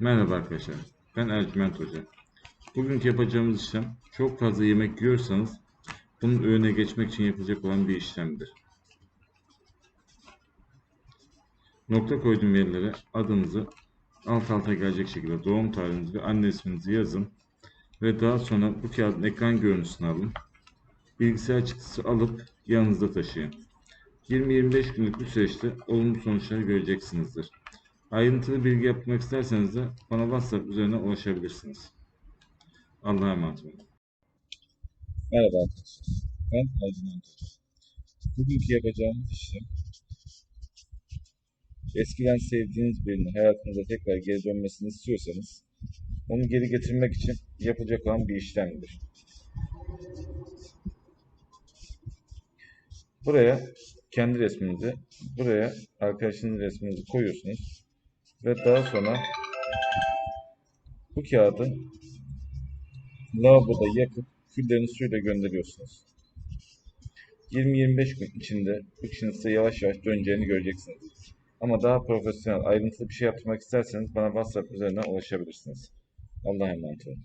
Merhaba arkadaşlar, ben Ercüment Hoca. Bugünkü yapacağımız işlem, çok fazla yemek yiyorsanız bunun önüne geçmek için yapılacak olan bir işlemdir. Nokta koyduğum yerlere adınızı alt alta gelecek şekilde doğum tarihinizi ve anne isminizi yazın ve daha sonra bu kağıdın ekran görüntüsünü alın. Bilgisayar çıktısı alıp yanınızda taşıyın. 20-25 günlük bir süreçte olumlu sonuçları göreceksinizdir. Ayrıntılı bilgi yapmak isterseniz de bana WhatsApp üzerinden ulaşabilirsiniz. Allah'a emanet olun. Merhaba arkadaşlar. Ben Ercüment Hoca. Bugünkü yapacağımız işlem eskiden sevdiğiniz birinin hayatınıza tekrar geri dönmesini istiyorsanız onu geri getirmek için yapılacak olan bir işlemdir. Buraya kendi resminizi, buraya arkadaşınızın resminizi koyuyorsunuz ve daha sonra bu kağıdı lavaboda yakıp küllerini suyla gönderiyorsunuz. 20-25 gün içinde size yavaş yavaş döneceğini göreceksiniz. Ama daha profesyonel, ayrıntılı bir şey yaptırmak isterseniz bana WhatsApp üzerinden ulaşabilirsiniz. Allah'a emanet olun.